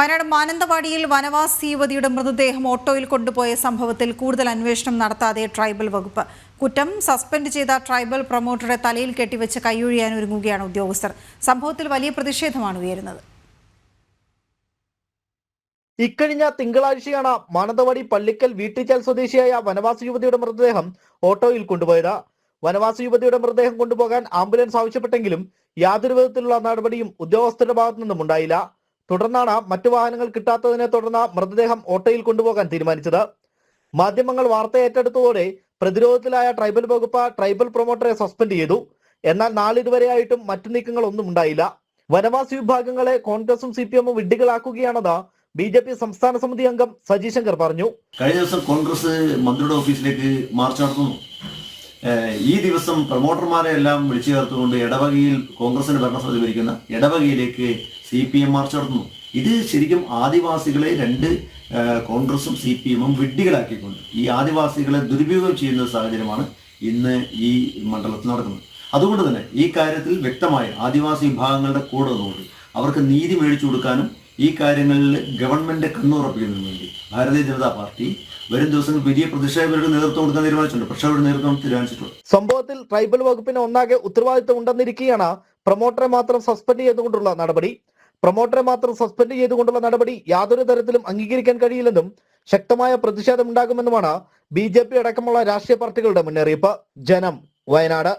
വയനാട് മാനന്തവാടിയിൽ വനവാസി യുവതിയുടെ മൃതദേഹം ഓട്ടോയിൽ കൊണ്ടുപോയ സംഭവത്തിൽ കൂടുതൽ അന്വേഷണം നടത്താതെ ട്രൈബൽ വകുപ്പ്. കുറ്റം സസ്പെൻഡ് ചെയ്ത ട്രൈബൽ പ്രൊമോട്ടറെ തലയിൽ കെട്ടിവെച്ച് കൈയൊഴിയാൻ ഒരുങ്ങുകയാണ് ഉദ്യോഗസ്ഥർ. സംഭവത്തിൽ വലിയ പ്രതിഷേധമാണ് ഉയരുന്നത്. ഇക്കഴിഞ്ഞ തിങ്കളാഴ്ചയാണ് മാനന്തവാടി പള്ളിക്കൽ വീട്ടിച്ചാൽ സ്വദേശിയായ വനവാസി യുവതിയുടെ മൃതദേഹം ഓട്ടോയിൽ കൊണ്ടുപോയത്. വനവാസി യുവതിയുടെ മൃതദേഹം കൊണ്ടുപോകാൻ ആംബുലൻസ് ആവശ്യപ്പെട്ടെങ്കിലും യാതൊരു വിധത്തിലുള്ള നടപടിയും ഉദ്യോഗസ്ഥരുടെ ഭാഗത്തു നിന്നും ഉണ്ടായില്ല. തുടർന്നാണ് മറ്റു വാഹനങ്ങൾ കിട്ടാത്തതിനെ തുടർന്ന് മൃതദേഹം ഓട്ടോയിൽ കൊണ്ടുപോകാൻ തീരുമാനിച്ചത്. മാധ്യമങ്ങൾ വാർത്ത ഏറ്റെടുത്തതോടെ പ്രതിരോധത്തിലായ ട്രൈബൽ വകുപ്പ് ട്രൈബൽ പ്രൊമോട്ടറെ സസ്പെൻഡ് ചെയ്തു. എന്നാൽ നാളിതുവരെയായിട്ടും മറ്റു നീക്കങ്ങൾ ഒന്നും ഉണ്ടായില്ല. വനവാസി വിഭാഗങ്ങളെ കോൺഗ്രസും സി പി എമ്മും വിഡ്ഢികളാക്കുകയാണെന്ന് ബി ജെ പി സംസ്ഥാന സമിതി അംഗം സജി ശങ്കർ പറഞ്ഞു. കഴിഞ്ഞ ദിവസം കോൺഗ്രസ് മന്ത്രിയുടെ ഓഫീസിലേക്ക് മാർച്ച് നടത്തുന്നു. ഈ ദിവസം പ്രൊമോട്ടർമാരെ എല്ലാം വിളിച്ചു ചേർത്തുകൊണ്ട് ഇടവകയിൽ കോൺഗ്രസിന്റെ ഭരണസമിതി ഭരിക്കുന്ന ഇടവകയിലേക്ക് സി പി എം മാർച്ച് നടത്തുന്നു. ഇത് ശരിക്കും ആദിവാസികളെ രണ്ട് കോൺഗ്രസും സി പി എമ്മും വിഡ്ഢികളാക്കിക്കൊണ്ട് ഈ ആദിവാസികളെ ദുരുപയോഗം ചെയ്യുന്ന സാഹചര്യമാണ് ഇന്ന് ഈ മണ്ഡലത്തിൽ നടക്കുന്നത്. അതുകൊണ്ട് തന്നെ ഈ കാര്യത്തിൽ വ്യക്തമായ ആദിവാസി വിഭാഗങ്ങളുടെ കൂടെ നിന്നുകൊണ്ട് അവർക്ക് നീതി മേടിച്ചു കൊടുക്കാനും ഈ കാര്യങ്ങളിൽ ഗവൺമെന്റ് കണ്ണുറപ്പിക്കുന്നതിന് വേണ്ടി ഭാരതീയ ജനതാ പാർട്ടി വരും ദിവസങ്ങളിൽ വലിയ പ്രതിഷേധകർക്ക് നേതൃത്വം കൊടുക്കാൻ തീരുമാനിച്ചിട്ടുണ്ട്. പക്ഷേ അവരുടെ നേതൃത്വം തീരുമാനിച്ചിട്ടുണ്ട് സംഭവത്തിൽ ട്രൈബൽ വകുപ്പിന് ഒന്നാകെ ഉത്തരവാദിത്തം ഉണ്ടെന്നിരിക്കെയാണ് പ്രൊമോട്ടറെ മാത്രം സസ്പെൻഡ് ചെയ്തുകൊണ്ടുള്ള നടപടി. പ്രൊമോട്ടറെ മാത്രം സസ്പെൻഡ് ചെയ്തുകൊണ്ടുള്ള നടപടി യാതൊരു തരത്തിലും അംഗീകരിക്കാൻ കഴിയില്ലെന്നും ശക്തമായ പ്രതിഷേധമുണ്ടാകുമെന്നുമാണ് ബി ജെ പി അടക്കമുള്ള രാഷ്ട്രീയ പാർട്ടികളുടെ മുന്നറിയിപ്പ്. ജനം വയനാട്.